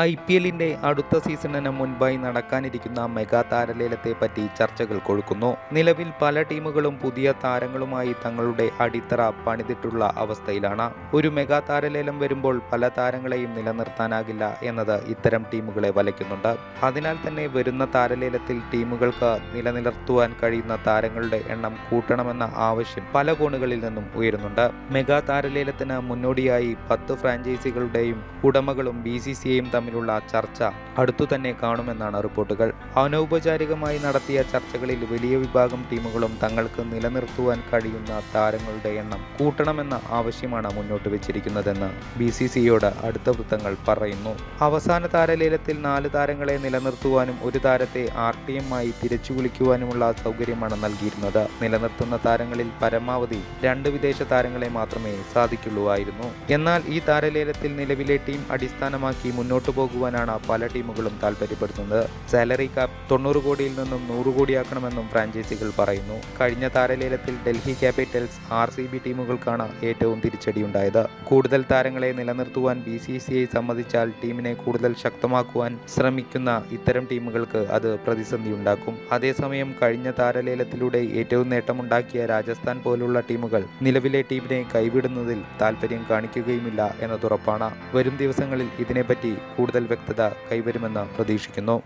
I P എല്ലിന്റെ അടുത്ത സീസണിന് മുൻപായി നടക്കാനിരിക്കുന്ന മെഗാ താരലേലത്തെ പറ്റി ചർച്ചകൾ കൊഴുക്കുന്നു. നിലവിൽ പല ടീമുകളും പുതിയ താരങ്ങളുമായി തങ്ങളുടെ അടിത്തറ പണിതിട്ടുള്ള അവസ്ഥയിലാണ്. ഒരു മെഗാ താരലേലം വരുമ്പോൾ പല താരങ്ങളെയും നിലനിർത്താനാകില്ല എന്നത് ഇത്തരം ടീമുകളെ വലയ്ക്കുന്നുണ്ട്. അതിനാൽ തന്നെ വരുന്ന താരലേലത്തിൽ ടീമുകൾക്ക് നിലനിർത്തുവാൻ കഴിയുന്ന താരങ്ങളുടെ എണ്ണം കൂട്ടണമെന്ന ആവശ്യം പല കോണുകളിൽ നിന്നും ഉയരുന്നുണ്ട്. മെഗാ താരലേലത്തിന് മുന്നോടിയായി പത്ത് ഫ്രാഞ്ചൈസികളുടെയും ഉടമകളും ബി സി സി ഐയും തമ്മിലുള്ള ചർച്ച അടുത്തു തന്നെ കാണുമെന്നാണ് റിപ്പോർട്ടുകൾ. അനൗപചാരികമായി നടത്തിയ ചർച്ചകളിൽ വലിയ വിഭാഗം ടീമുകളും തങ്ങൾക്ക് നിലനിർത്തുവാൻ കഴിയുന്ന താരങ്ങളുടെ എണ്ണം കൂട്ടണമെന്ന ആവശ്യമാണ് മുന്നോട്ട് വെച്ചിരിക്കുന്നതെന്ന് ബി സി സിയോട് അടുത്ത വൃത്തങ്ങൾ പറയുന്നു. അവസാന താരലേലത്തിൽ നാല് താരങ്ങളെ നിലനിർത്തുവാനും ഒരു താരത്തെ ആർ ടി എം ആയി തിരിച്ചു വിളിക്കുവാനുമുള്ള സൗകര്യമാണ് നൽകിയിരുന്നത്. നിലനിർത്തുന്ന താരങ്ങളിൽ പരമാവധി രണ്ട് വിദേശ താരങ്ങളെ മാത്രമേ സാധിക്കുള്ളൂവായിരുന്നു എന്നാൽ ഈ താരലേലത്തിൽ നിലവിലെ ടീം അടിസ്ഥാനമാക്കി മുന്നോട്ടു പോകുവാനാണ് പല ടീമുകളും താൽപ്പര്യപ്പെടുന്നത് സാലറി ക്യാപ് തൊണ്ണൂറ് കോടിയിൽ നിന്നും നൂറ് കോടിയാക്കണമെന്നും ഫ്രാഞ്ചൈസികൾ പറയുന്നു. കഴിഞ്ഞ താരലേലത്തിൽ Delhi capitals R C B ടീമുകൾക്കാണ് ഏറ്റവും തിരിച്ചടിയുണ്ടായത്. കൂടുതൽ താരങ്ങളെ നിലനിർത്തുവാൻ ബി സി സി ഐ സമ്മതിച്ചാൽ ടീമിനെ കൂടുതൽ ശക്തമാക്കുവാൻ ശ്രമിക്കുന്ന ഇത്തരം ടീമുകൾക്ക് അത് പ്രതിസന്ധി ഉണ്ടാക്കും അതേസമയം കഴിഞ്ഞ താരലേലത്തിലൂടെ ഏറ്റവും നേട്ടമുണ്ടാക്കിയ രാജസ്ഥാൻ പോലുള്ള ടീമുകൾ നിലവിലെ ടീമിനെ കൈവിടുന്നതിൽ താൽപ്പര്യം കാണിക്കുകയുമില്ല എന്നതുറപ്പാണ് വരും ദിവസങ്ങളിൽ ഇതിനെപ്പറ്റി കൂടുതൽ വ്യക്തത കൈവരുമെന്ന് പ്രതീക്ഷിക്കുന്നു